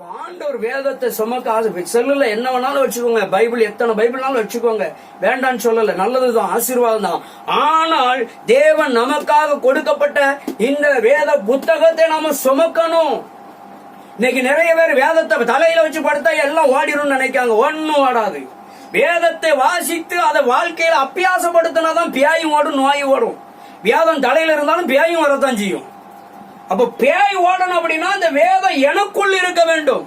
ஆண்டவர் வேதத்தை சுமக்க ஆசை செல்லுல என்ன வேணாலும் வச்சுக்கோங்க. பைபிள் எத்தனை பைபிள்னாலும் வச்சுக்கோங்க. வேண்டான்னு சொல்லல. நல்லதுதான். ஆசீர்வாதம் தான் ஆனால் தேவன் நமக்காக கொடுக்கப்பட்ட இந்த வேத புத்தகத்தை நாம சுமக்கணும். இன்னைக்கு நிறைய பேர் வேதத்தை தலையில வச்சு படுத்தா எல்லாம் ஓடிடும்னு நினைக்காங்க. ஒன்னும் ஓடாது. வேதத்தை வாசித்து அதை வாழ்க்கையில அப்பியாசப்படுத்தினாதான் பியாயும் ஓடும் நோயும் ஓடும். வேதம் தலையில இருந்தாலும் பியாயும் வரத்தான் செய்யும். அப்ப பேய் ஓடணும் அப்படின்னா அந்த வேதம் எனக்குள் இருக்க வேண்டும்.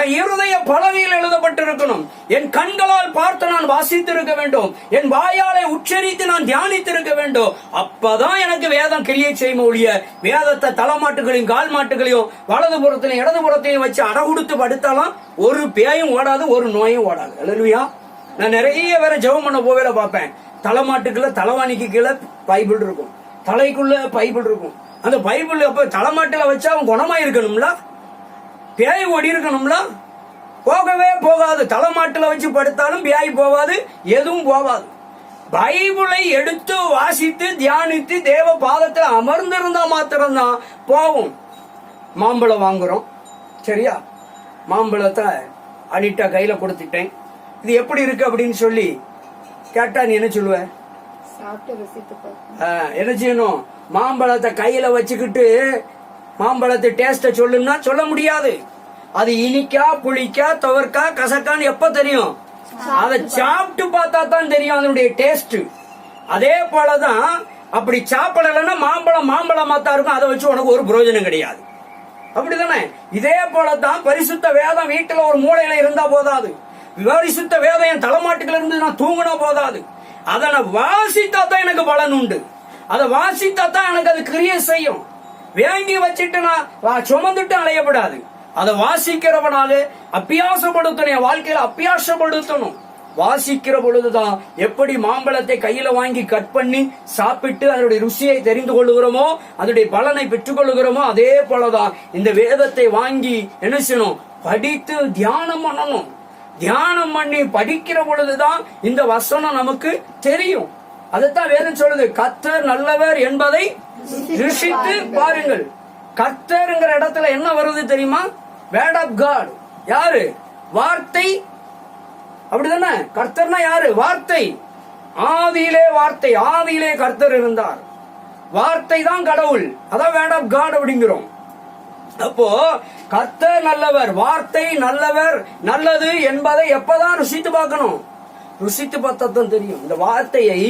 என் இருதய பலகையில் எழுதப்பட்டிருக்கணும். என் கண்களால் பார்த்து நான் வாசித்திருக்க வேண்டும். என் வாயாலை உச்சரித்து நான் தியானித்திருக்க வேண்டும். அப்பதான் எனக்கு வேதம் கிரியை செய்யும் ஒழிய வேதத்தை தலைமாட்டுகளையும் கால் மாட்டுகளையும் வலது புறத்திலையும் இடது புறத்தையும் வச்சு அடகுடுத்து படுத்தாலும் ஒரு பேயும் ஓடாது ஒரு நோயும் ஓடாது. இல்லையா நான் நிறைய பேரை ஜெபம் பண்ண போவேல பார்ப்பேன். தலைமாட்டுக்குள்ள தலைவாணிக்கு கீழே பைபிள் இருக்கும். தலைக்குள்ள பைபிள் இருக்கும். அந்த பைபிள் அப்ப தலைமாட்டுல வச்சா அவன் குணமா இருக்கணும்ல பேய் ஓடி இருக்கணும்ல? போகவே போகாது. தலைமாட்டுல வச்சு படுத்தாலும் பேய் போகாது எதுவும் போகாது. பைபிளை எடுத்து வாசித்து தியானித்து தேவ பாதத்தில் அமர்ந்திருந்தா மாத்திரம்தான் போகும். மாம்பழம் வாங்குறோம். சரியா? மாம்பழத்தை அனிட்டா கையில கொடுத்துட்டேன். இது எப்படி இருக்கு அப்படின்னு சொல்லி கேட்டா நீ என்ன சொல்லுவ? சாப்பிட்டு ருசித்து பாரு. ஆ, என்ன செய்யணும்? மாம்பழத்தை கையில வச்சுக்கிட்டு மாம்பழத்தை டேஸ்ட சொல்லுன்னா சொல்ல முடியாது. அது இனிக்கா புளிக்கா துவர்க்கா கசக்கான்னு எப்ப தெரியும்? அதை சாப்பிட்டு பார்த்தா தான் தெரியும் அதனுடைய டேஸ்ட் அதே போலதான் அப்படி சாப்பிடலைன்னா மாம்பழம் மாம்பழமா தான் இருக்கும். அதை வச்சு உனக்கு ஒரு பிரயோஜனம் கிடையாது. அப்படிதானே? இதே போலதான் பரிசுத்த வேதம் வீட்டுல ஒரு மூலையில இருந்தா போதாது. பரிசுத்த வேதம் என் தலைமாட்டுக்குள்ள இருந்து நான் தூங்கினா போதாது. அதை நான் வாசித்தா தான் எனக்கு பலன் உண்டு. அதை வாசித்தா தான் எனக்கு அது கிரியை செய்யும். வேங்கி வச்சுட்டு நான் வா- சுமந்துட்டு அலையப்படாது. அதை வாசிக்கிறவனால அப்பியாசப்படுத்தணும் என் வாழ்க்கையில அப்பியாசப்படுத்தணும் வாசிக்கிற பொழுதுதான் எப்படி மாம்பழத்தை கையில வாங்கி கட் பண்ணி சாப்பிட்டு அதனுடைய ருசியை தெரிந்து கொள்ளுகிறோமோ அதனுடைய பலனை பெற்றுக் கொள்ளுகிறோமோ அதே போலதான் இந்த வேதத்தை வாங்கி என்ன செய்யணும்? படித்து தியானம் பண்ணணும். தியானம் பண்ணி படிக்கிற பொழுதுதான் இந்த வசனம் நமக்கு தெரியும். அதைத்தான் வேதம் சொல்லுது. கர்த்தர் நல்லவர் என்பதை ருசித்து பாருங்கள். கர்த்தருங்கிற இடத்துல என்ன வருது தெரியுமா? வேர்ட் ஆஃப் காட் யாரு? வார்த்தை. அப்படிதானே? கர்த்தர்னா யாரு? வார்த்தை. ஆதியிலே வார்த்தை. ஆதியிலே கர்த்தர் இருந்தார். வார்த்தை தான் கடவுள். அதான் வேர்ட் ஆஃப் காட் அப்படிங்கிறோம். அப்போ கர்த்தர் நல்லவர் வார்த்தை நல்லவர் நல்லது என்பதை எப்பதான் ருசித்து பார்க்கணும்? ருசித்து பார்த்தா தான் தெரியும். இந்த வார்த்தையை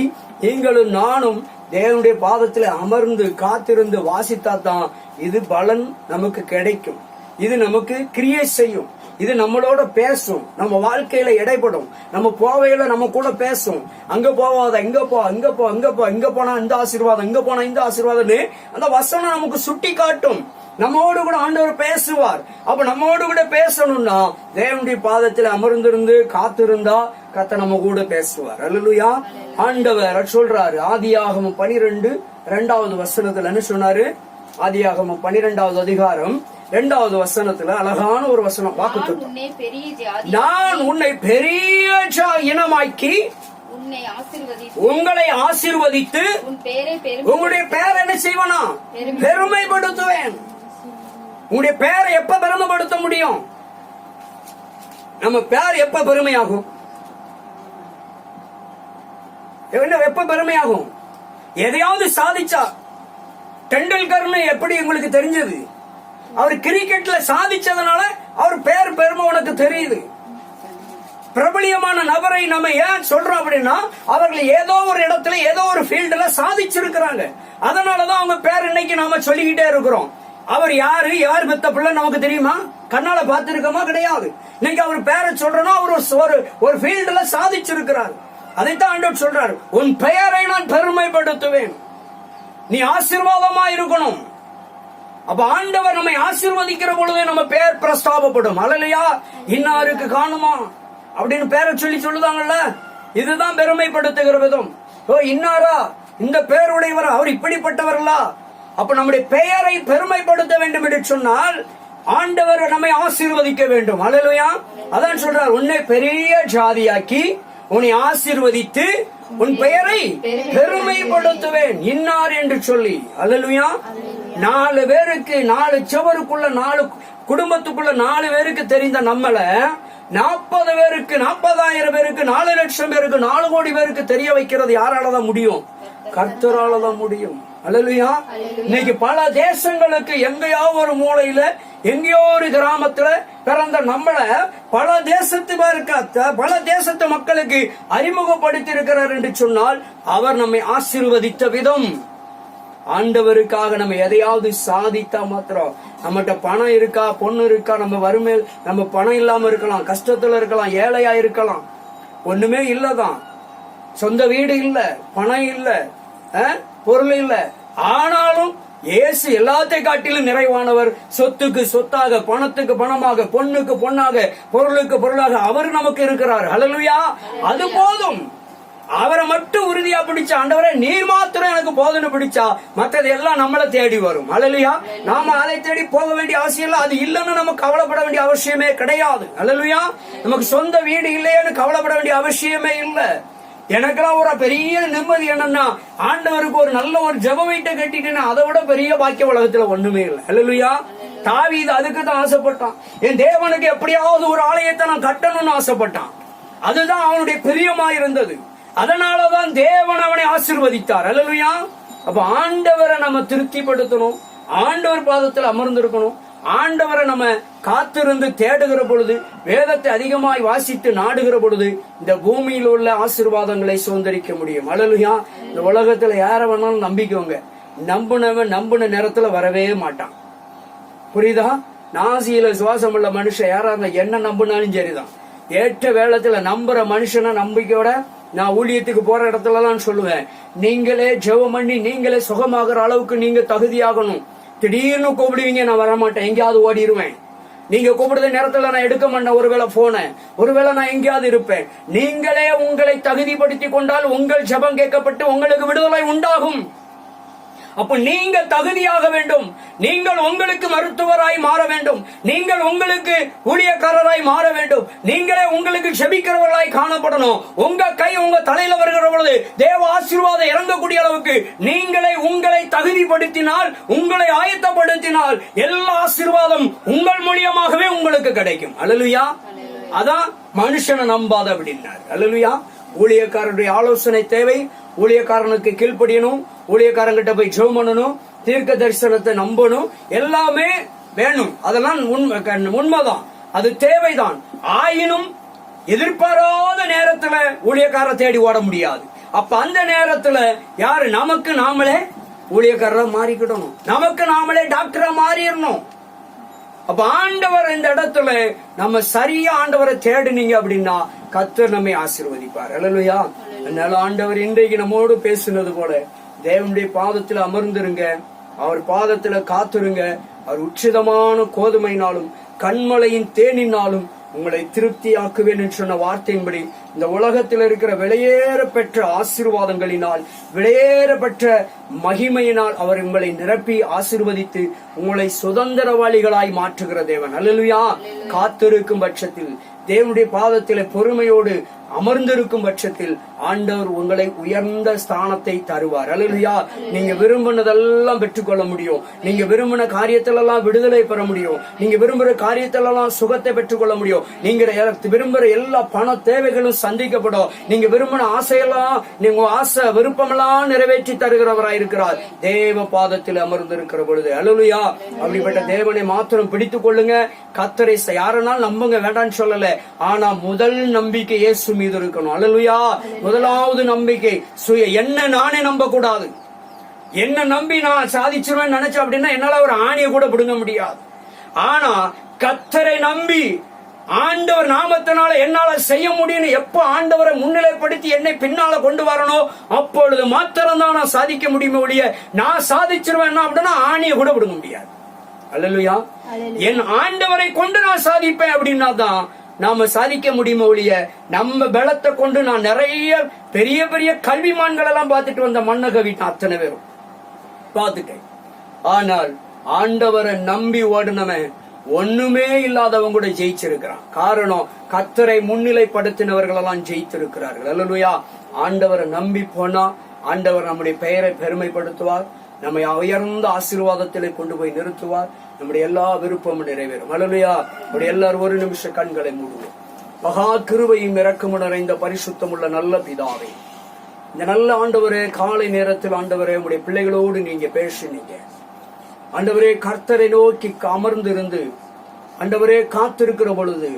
நீங்களும் நானும் தேவனுடைய பாதத்தில் அமர்ந்து காத்திருந்து வாசித்தா தான் இது பலன் நமக்கு கிடைக்கும். இது நமக்கு கிரியேட் செய்யும். இது நம்மளோட பேசும். நம்ம வாழ்க்கையில இடைப்படும். நம்ம போவையில நம்ம கூட பேசும். அங்க போவாத இங்க போ அங்க போ அங்க போ இங்க போனா இந்த ஆசீர்வாதம் இங்க போனா இந்த ஆசீர்வாதம்னு அந்த வசனம் நமக்கு சுட்டி காட்டும் நம்மோடு கூட ஆண்டவர் பேசுவார். அப்ப நம்மோடு கூட பேசணும்னா தேவனுடைய பாதத்தில் அமர்ந்திருந்து காத்திருந்தா கத்த நம்ம கூட பேசுவார். அல்லலுயா ஆண்டவர் சொல்றாரு ஆதியாகமம் பனிரெண்டு இரண்டாவது வசனத்துல என்ன சொன்னாரு? ஆதியாகமம் பனிரெண்டாவது அதிகாரம் இரண்டாவது வசனத்துல அழகான ஒரு வசனம் வாக்கு நான் உன்னை பெரிய இனமாக்கி உங்களை ஆசீர்வதித்து உங்களுடைய பேர் என்ன செய்வனா? பெருமைப்படுத்துவேன். உங்களுடைய பேரை எப்ப பெருமைப்படுத்த முடியும்? நம்ம பேர் எப்ப பெருமையாகும்? எப்ப பெருமையாகும்? எதையாவது சாதிச்சா டெண்டுல்கர்னு எப்படி உங்களுக்கு தெரிஞ்சது? அவர் கிரிக்கெட்ல சாதிச்சதுனால அவர் பேர் பெருமை உனக்கு தெரியுது. பிரபலியமான நபரை நம்ம ஏன் சொல்றோம் அப்படின்னா அவர்கள் ஏதோ ஒரு இடத்துல ஏதோ ஒரு ஃபீல்டுல சாதிச்சிருக்கிறாங்க. அதனாலதான் அவங்க பேர் இன்னைக்கு நாம சொல்லிக்கிட்டே இருக்கிறோம். அவர் யாரு? யார் பெத்த பிள்ளை நமக்கு தெரியுமா? கண்ணால பார்த்திருக்கோமா? கிடையாது. இன்னைக்கு அவர் பேரை சொல்றோம்னா அவர் ஒரு- ஒரு ஒரு ஃபீல்டுல சாதிச்சிருக்கிறார். அதைத்தான் ஆண்டவர் சொல்றாரு. உன் பெயரை நான் பெருமைப்படுத்துவேன். நீ ஆசீர்வாதமா இருக்கணும் அப்ப ஆண்டவர் நம்மை ஆசீர்வதிக்கிற பொழுது நம்ம பேர் பிரஸ்தாபப்படும். அழலையா இன்னாருக்கு காணுமா? அப்படின்னு பேரை சொல்லி சொல்லுதாங்கல்ல இதுதான் பெருமைப்படுத்துகிற விதம். ஓ இன்னாரா? இந்த பேருடையவர்? அவர் இப்படிப்பட்டவர்களா? அப்ப நம்முடைய பெயரை பெருமைப்படுத்த வேண்டும் என்று சொன்னால் ஆண்டவர் நம்மை ஆசீர்வதிக்க வேண்டும். அழலையா அதான் சொல்றார் உன்னை பெரிய ஜாதியாக்கி உன்னை ஆசீர்வதித்து உன் பெயரை பெருமைப்படுத்துவேன். இன்னார் என்று சொல்லி. அழலுயா நாலு பேருக்கு நாலு செவருக்குள்ள நாலு குடும்பத்துக்குள்ள நாலு பேருக்கு தெரிந்த நம்மள நாற்பது பேருக்கு நாற்பதாயிரம் பேருக்கு நாலு லட்சம் பேருக்கு நாலு கோடி பேருக்கு தெரிய வைக்கிறது யாரால தான் முடியும்? கர்த்தரால தான் முடியும் அல்லையா இன்னைக்கு பல தேசங்களுக்கு எங்கேயோ ஒரு மூலையில எங்கேயோ ஒரு கிராமத்துல பிறந்த நம்மள பல தேசத்து இருக்க பல தேசத்து மக்களுக்கு அறிமுகப்படுத்தி இருக்கிறார் என்று சொன்னால் அவர் நம்மை ஆசீர்வதித்த விதம். ஆண்டவருக்காக நம்ம எதையாவது சாதித்தா மாத்திரம் நம்மகிட்ட பணம் இருக்கா பொண்ணு இருக்கா நம்ம வறுமை நம்ம பணம் இல்லாம இருக்கலாம் கஷ்டத்துல இருக்கலாம் ஏழையா இருக்கலாம். ஒண்ணுமே இல்லதான். சொந்த வீடு இல்ல பணம் இல்ல பொருள் இல்ல. ஆனாலும் இயேசு எல்லாத்தையும் காட்டிலும் நிறைவானவர். சொத்துக்கு சொத்தாக பணத்துக்கு பணமாக பொண்ணுக்கு பொண்ணாக பொருளுக்கு பொருளாக அவர் நமக்கு இருக்கிறார். ஹalleluya அது போதும். அவரை மட்டும் உறுதியா பிடிச்ச ஆண்டவரை நீர் மாத்திரம் எனக்கு போதனை பிடிச்சா மற்றது எல்லாம் நம்மள தேடி வரும். அழலுயா நாம அதை தேடி போக வேண்டிய அவசியம் இல்லை. அது இல்லைன்னு நம்ம கவலைப்பட வேண்டிய அவசியமே கிடையாது. அழலுயா நமக்கு சொந்த வீடு இல்லையேன்னு கவலைப்பட வேண்டிய அவசியமே இல்லை. எனக்கெல்லாம் ஒரு பெரிய நிம்மதி என்னன்னா ஆண்டவருக்கு ஒரு நல்ல ஒரு ஜப வீட்டை கட்டிட்டேன்னா அதை விட பெரிய பாக்கிய உலகத்துல ஒண்ணுமே இல்லை. அல்லலுயா இது அதுக்கு தான் ஆசைப்பட்டான். என் தேவனுக்கு எப்படியாவது ஒரு ஆலயத்தை நான் கட்டணும்னு ஆசைப்பட்டான். அதுதான் அவனுடைய பிரியமா இருந்தது. அதனாலதான் தேவன் அவனை ஆசிர்வதித்தார். அல்லலுயா. அப்ப ஆண்டவரை நம்ம திருப்திப்படுத்தணும். ஆண்டவர் பாதத்தில் அமர்ந்திருக்கணும். ஆண்டவரை நம்ம காத்திருந்து தேடுகிற பொழுது வேதத்தை அதிகமாய் வாசித்து நாடுகிற பொழுது இந்த பூமியில் உள்ள ஆசிர்வாதங்களை சுதந்திரிக்க முடியும். அழலுயா இந்த உலகத்துல யார வேணாலும் நம்பிக்கோங்க. நம்புனவன் நம்புன நேரத்துல வரவே மாட்டான். புரியுதா? நாசியில சுவாசம் உள்ள மனுஷன் யாரா இருந்தா என்ன நம்புனாலும் சரிதான். ஏற்ற வேளத்துல நம்புற மனுஷனை நம்பிக்கையோட நான் ஊழியத்துக்கு போற இடத்துல எல்லாம் சொல்லுவேன். நீங்களே ஜெபம் பண்ணி நீங்களே சுகமாகிற அளவுக்கு நீங்க தகுதியாகணும். திடீர்னு கூப்பிடுவீங்க நான் வரமாட்டேன். எங்கேயாவது ஓடிடுவேன் நீங்க கூப்பிடுற நேரத்துல நான் எடுக்க மாட்டேன் ஒருவேளை போன ஒருவேளை நான் எங்கேயாவது இருப்பேன். நீங்களே உங்களை தகுதிப்படுத்தி கொண்டால் உங்கள் ஜெபம் கேட்கப்பட்டு உங்களுக்கு விடுதலை உண்டாகும். அப்ப நீங்க தகுதியாக வேண்டும். நீங்கள் உங்களுக்கு மருத்துவராய் மாற வேண்டும். நீங்கள் உங்களுக்கு ஊழியக்காரராய் மாற வேண்டும். நீங்களே உங்களுக்கு செபிக்கிறவர்களாய் காணப்படணும். உங்க கை உங்க தலையில வருகிற பொழுது தேவ ஆசீர்வாதம் இறங்கக்கூடிய அளவுக்கு நீங்களே உங்களை தகுதிப்படுத்தினால் உங்களை ஆயத்தப்படுத்தினால் எல்லா ஆசீர்வாதம் உங்கள் மூலியமாகவே உங்களுக்கு கிடைக்கும். அழலுயா அதான் மனுஷனை நம்பாத அப்படின்னார் அழலுயா ஊழியக்காரனுடைய ஆலோசனை தேவை. ஊழியக்காரனுக்கு கீழ்ப்படியணும். ஊழியக்காரங்கிட்ட போய் ஜெபம் பண்ணணும். தீர்க்க தரிசனத்தை நம்பணும். எல்லாமே வேணும். அதெல்லாம் உண்மைதான். அது தேவைதான். ஆயினும் எதிர்பாராத நேரத்துல ஊழியக்கார தேடி ஓட முடியாது. அப்ப அந்த நேரத்துல யாரு? நமக்கு நாமளே ஊழியக்காரரா மாறிக்கிடணும். நமக்கு நாமளே டாக்டரா மாறிடணும். அப்ப ஆண்டவர் இந்த இடத்துல நம்ம சரியா ஆண்டவரை தேடுனீங்க அப்படின்னா கத்தர் நம்மை ஆசீர்வதிப்பார். அல்லையா அதனால ஆண்டவர் இன்றைக்கு நம்மோடு பேசுனது போல தேவனுடைய பாதத்தில் அமர்ந்திருங்க. அவர் பாதத்துல காத்துருங்க. அவர் உச்சிதமான கோதுமையினாலும் கண்மலையின் தேனினாலும் உங்களை திருப்தியாக்குவேன் என்று சொன்ன வார்த்தையின்படி இந்த உலகத்தில் இருக்கிற வெளியேற பெற்ற ஆசீர்வாதங்களினால் வெளியேற பெற்ற மகிமையினால் அவர் உங்களை நிரப்பி ஆசீர்வதித்து உங்களை சுதந்திரவாளிகளாய் மாற்றுகிற தேவன். அல்லலுயா காத்திருக்கும் பட்சத்தில் தேவனுடைய பாதத்தில் பொறுமையோடு அமர்ந்திருக்கும் பட்சத்தில் ஆண்டவர் உங்களை உயர்ந்த ஸ்தானத்தை தருவார். அலுலியா நீங்க விரும்பினதெல்லாம் பெற்றுக்கொள்ள முடியும். நீங்க விரும்பின காரியத்திலெல்லாம் விடுதலை பெற முடியும். நீங்க விரும்புற காரியத்திலெல்லாம் சுகத்தை பெற்றுக்கொள்ள முடியும். நீங்க விரும்புற எல்லா பண தேவைகளும் சந்திக்கப்படும். நீங்க விரும்பின ஆசையெல்லாம் நீங்க ஆசை விருப்பமெல்லாம் நிறைவேற்றி தருகிறவராய் இருக்கிறார். தேவ பாதத்தில் அமர்ந்திருக்கிற பொழுது அலுலியா அப்படிப்பட்ட தேவனை மாத்திரம் பிடித்துக் கொள்ளுங்க. கத்தரை ச- நம்புங்க வேண்டாம்னு சொல்லல. ஆனா முதல் நம்பிக்கை இயேசு மீது இருக்கணும் அல்லலுயா. முதலாவது நம்பிக்கை. சுய என்ன நானே நம்ப கூடாது என்ன நம்பி நான் சாதிச்சிருவேன் நினைச்சேன் அப்படின்னா என்னால ஒரு ஆணியை கூட பிடுங்க முடியாது. ஆனா கத்தரை நம்பி ஆண்டவர் நாமத்தினால என்னால செய்ய முடியும்னு எப்ப ஆண்டவரை முன்னிலைப்படுத்தி என்னை பின்னால கொண்டு வரணும் அப்பொழுது மாத்திரம் தான் நான் சாதிக்க முடியுமே ஒழிய நான் சாதிச்சிருவேன் அப்படின்னா ஆணியை கூட பிடுங்க முடியாது. அல்லலுயா. என் ஆண்டவரை கொண்டு நான் சாதிப்பேன் அப்படின்னா தான் நாம சாதிக்க முடியுமோ ஒழிய நம்ம பலத்தை கொண்டு நான் நிறைய பெரிய பெரிய கல்விமான்கள் எல்லாம் பார்த்துட்டு வந்த மன்னக வீட்டு அத்தனை பேரும். பார்த்துட்டேன் ஆனால் ஆண்டவரை நம்பி ஓடுனவன் ஒண்ணுமே இல்லாதவங்க கூட ஜெயிச்சிருக்கிறான். காரணம் கத்தரை முன்னிலைப்படுத்தினவர்கள் எல்லாம் ஜெயித்திருக்கிறார்கள். அல்லலுயா. ஆண்டவரை நம்பி போனா ஆண்டவர் நம்முடைய பெயரை பெருமைப்படுத்துவார் நம்மை உயர்ந்த ஆசீர்வாதத்திலே கொண்டு போய் நிறுத்துவார். நம்முடைய எல்லா விருப்பமும் நிறைவேறும். அல்லையா நம்முடைய எல்லாரும் ஒரு நிமிஷம் கண்களை மூடுவோம். மகா கிருவையும் இறக்கமும் நிறைந்த பரிசுத்தமுள்ள நல்ல பிதாவை. இந்த நல்ல ஆண்டவரே காலை நேரத்தில் ஆண்டவரே உடைய பிள்ளைகளோடு நீங்க பேசினீங்க. ஆண்டவரே கர்த்தரை நோக்கி அமர்ந்திருந்து ஆண்டவரே காத்திருக்கிற பொழுது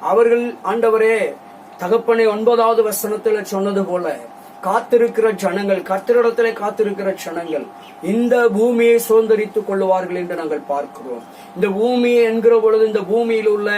அவர்கள் ஆண்டவரே தகப்பனை ஒன்பதாவது வசனத்துல சொன்னது போல காத்திருக்கிற ஜனங்கள் கர்த்தரிடத்திலே காத்திருக்கிற ஜனங்கள் இந்த பூமியை சுதந்திரித்துக் கொள்ளுவார்கள் என்று நாங்கள் பார்க்கிறோம். இந்த பூமி என்கிற பொழுது இந்த பூமியில் உள்ள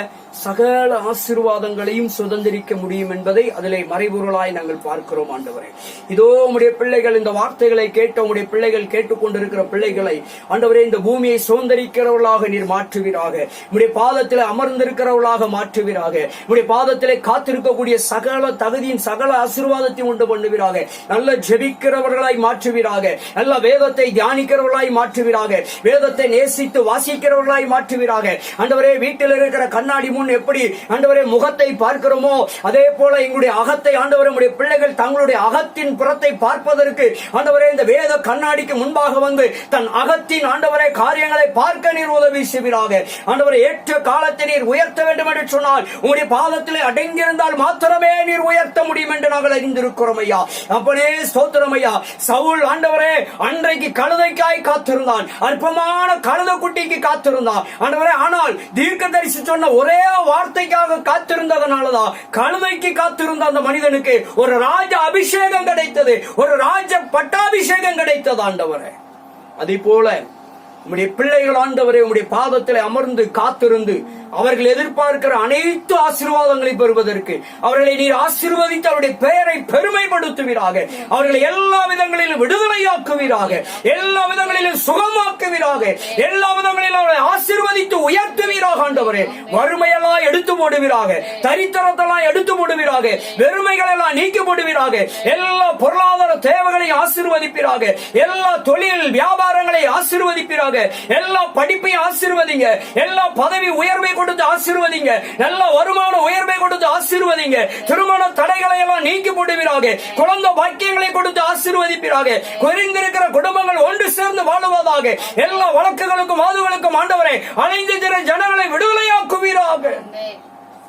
சகல ஆசீர்வாதங்களையும் சுதந்திரிக்க முடியும் என்பதை அதிலே மறைபொருளாய் நாங்கள் பார்க்கிறோம் ஆண்டவரே. இதோ உடைய பிள்ளைகள் இந்த வார்த்தைகளை கேட்ட உடைய பிள்ளைகள் கேட்டுக்கொண்டிருக்கிற பிள்ளைகளை ஆண்டவரே இந்த பூமியை சுதந்திரிக்கிறவர்களாக நீர் மாற்றுவீராக. உடைய பாதத்திலே அமர்ந்திருக்கிறவர்களாக மாற்றுவீராக. உடைய பாதத்திலே காத்திருக்கக்கூடிய சகல தகுதியின் சகல ஆசீர்வாதத்தையும் உண்டு பண்ணுவீராக. நல்ல ஜெபிக்கிறவர்களாய் மாற்றுவீராக. நல்ல வேதத்தை தியானிக்கிறவர்களாய் மாற்றுவீராக. வேதத்தை நேசித்து வாசிக்கிறவர்களாய் மாற்றுவீராக. ஆண்டவரே வீட்டில் இருக்கிற கண்ணாடி முன் எப்படி ஆண்டவரே முகத்தை பார்க்கிறோமோ அதே போல எங்களுடைய அகத்தை ஆண்டவரே பிள்ளைகள் தங்களுடைய அகத்தின் புறத்தை பார்ப்பதற்கு ஆண்டவரே இந்த வேத கண்ணாடிக்கு முன்பாக வந்து தன் அகத்தின் ஆண்டவரை காரியங்களை பார்க்க நீர் உதவி செய்வீராக. ஆண்டவரை ஏற்ற காலத்தை நீர் உயர்த்த வேண்டும் என்று சொன்னால் உங்களுடைய பாதத்திலே அடங்கியிருந்தால் மாத்திரமே நீர் உயர்த்த முடியும் என்று நாங்கள் அறிந்திருக்கிறோம் ஐயா. அப்பனே ஸ்தோத்திரம் ஐயா. சவுல் ஆண்டவரே அன்றைக்கு கழுதைக்காய் காத்திருந்தான். அற்பமான கழுத குட்டிக்கு காத்திருந்தான். ஆண்டவரே ஆனால் தீர்க்கதரிசி சொன்ன ஒரே வார்த்தைக்காக காத்திருந்ததனாலதான் கழுதைக்கு காத்திருந்த அந்த மனிதனுக்கு ஒரு ராஜ அபிஷேகம் கிடைத்தது. ஒரு ராஜ பட்டாபிஷேகம் கிடைத்தது ஆண்டவரே. அதே போல உம்முடைய பிள்ளைகள் ஆண்டவரை உம்முடைய பாதத்தில் அமர்ந்து காத்திருந்து அவர்கள் எதிர்பார்க்கிற அனைத்து ஆசீர்வாதங்களை பெறுவதற்கு அவர்களை நீர் ஆசீர்வதித்து அவருடைய பெயரை பெருமைப்படுத்துவீராக. அவர்களை எல்லா விதங்களிலும் விடுதலையாக்குவீராக. எல்லா விதங்களிலும் சுகமாக்குவீராக. எல்லா விதங்களிலும் அவர்களை ஆசீர்வதித்து உயர்த்துவீராக ஆண்டவரே. வறுமையெல்லாம் எடுத்து போடுவீராக. தரித்திரத்தெல்லாம் எடுத்து போடுவீராக. வெறுமைகள் எல்லாம் நீக்கி போடுவீராக. எல்லா பொருளாதார தேவைகளை ஆசீர்வதிப்பீராக. எல்லா தொழில் வியாபாரங்களை ஆசீர்வதிப்பீராக. எல்லா படிப்பையும் ஆசீர்வதிங்க. எல்லா பதவி உயர்வை கொடுத்து ஆசீர்வதிங்க. நல்ல வருமான உயர்வை கொடுத்து ஆசீர்வதிங்க. திருமண தடைகளை எல்லாம் நீக்கி போடுவீராக. குழந்தை பாக்கியங்களை கொடுத்து ஆசீர்வதிப்பீராக. குறைந்திருக்கிற குடும்பங்கள் ஒன்று சேர்ந்து வாழுவதாக. எல்லா வழக்குகளுக்கும் வாதுகளுக்கும் ஆண்டவரை அலைந்து திற ஜனங்களை விடுதலையாக்குவீராக.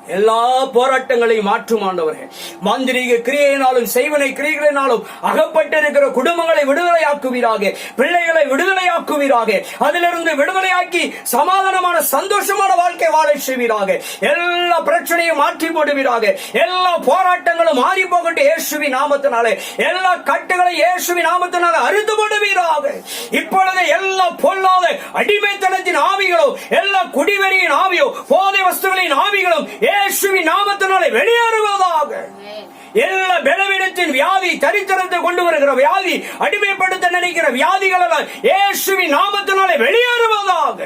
எல்லா போராட்டங்களையும் மாற்றும் ஆண்டவர்கள் மாந்திரீக கிரியையினாலும் செய்வனை கிரியைகளினாலும் அகப்பட்டிருக்கிற குடும்பங்களை விடுதலையாக்குவீராக பிள்ளைகளை விடுதலையாக்குவீராக அதிலிருந்து விடுதலையாக்கி சமாதானமான சந்தோஷமான வாழ்க்கை வாழ செய்வீராக. எல்லா பிரச்சனையும் மாற்றி போடுவீராக. எல்லா போராட்டங்களும் மாறி போகட்டு இயேசுவி நாமத்தினாலே. எல்லா கட்டுகளை இயேசுவி நாமத்தினால அறுத்து போடுவீராக. இப்பொழுது எல்லா பொல்லாத அடிமைத்தனத்தின் ஆவிகளும் எல்லா குடிவெறியின் ஆவியோ போதை வஸ்துகளின் ஆவிகளும் இயேசுவின் நாமத்தினாலே வெளியேறுவதாக. எல்லா பலவீனத்தின் வியாதி தரித்திரத்தை கொண்டு வருகிற வியாதி அடிமைப்படுத்த நினைக்கிற வியாதிகள் எல்லாம் இயேசுவின் நாமத்தினாலே வெளியேறுவதாக.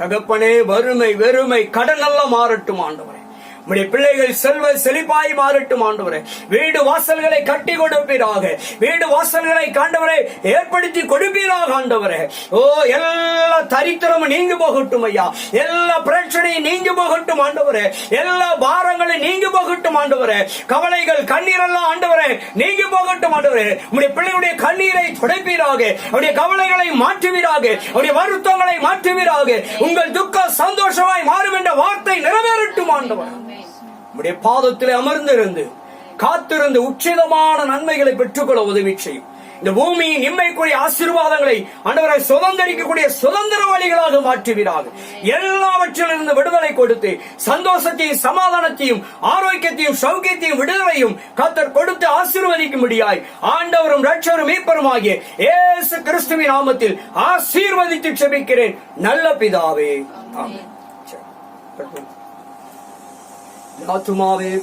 தகப்பனே வறுமை வெறுமை கடன் எல்லாம் மாறட்டும் ஆண்டவரே. உம்முடைய பிள்ளைகள் செல்வ செழிப்பாய் மாறட்டும் ஆண்டவரே. வீடு வாசல்களை கட்டி கொடுப்பீராக. வீடு வாசல்களை காண்டவரை ஏற்படுத்தி கொடுப்பீராக ஆண்டவரே. ஓ எல்லா தரித்திரமும் நீங்கி போகட்டும் ஐயா. எல்லா பிரச்சனையும் நீங்கி போகட்டும் ஆண்டவரே. எல்லா பாரங்களும் நீங்கி போகட்டும் ஆண்டவரே. கவலைகள் கண்ணீர் எல்லாம் ஆண்டவரே நீங்கி போகட்டும் ஆண்டவரே. உம்முடைய பிள்ளைகளுடைய கண்ணீரை துடைப்பீராக. அவருடைய கவலைகளை மாற்றுவீராக. அவருடைய வருத்தங்களை மாற்றுவீராக. உங்கள் துக்கம் சந்தோஷமாய் மாறும் என்ற வார்த்தை நிறைவேறட்டும் ஆண்டவர். உம்முடைய பாதத்தில் அமர்ந்திருந்து காத்திருந்து உச்சிதமான நன்மைகளை பெற்றுக்கொள்ள உதவி செய்யும். இந்த பூமியின் இம்மைக்குரிய ஆசீர்வாதங்களை அன்றவரை சுதந்திரிக்கக்கூடிய சுதந்திர வழிகளாக மாற்றுவீராக எல்லாவற்றிலிருந்து விடுதலை கொடுத்து சந்தோஷத்தையும் சமாதானத்தையும் ஆரோக்கியத்தையும் சௌக்கியத்தையும் விடுதலையும் கத்தர் கொடுத்து ஆசீர்வதிக்கும்படியாய் ஆண்டவரும் ரட்சவரும் மீட்பருமாகிய ஏசு கிறிஸ்துவின் நாமத்தில் ஆசீர்வதித்து செபிக்கிறேன் நல்ல பிதாவே. ஆமே Katma ve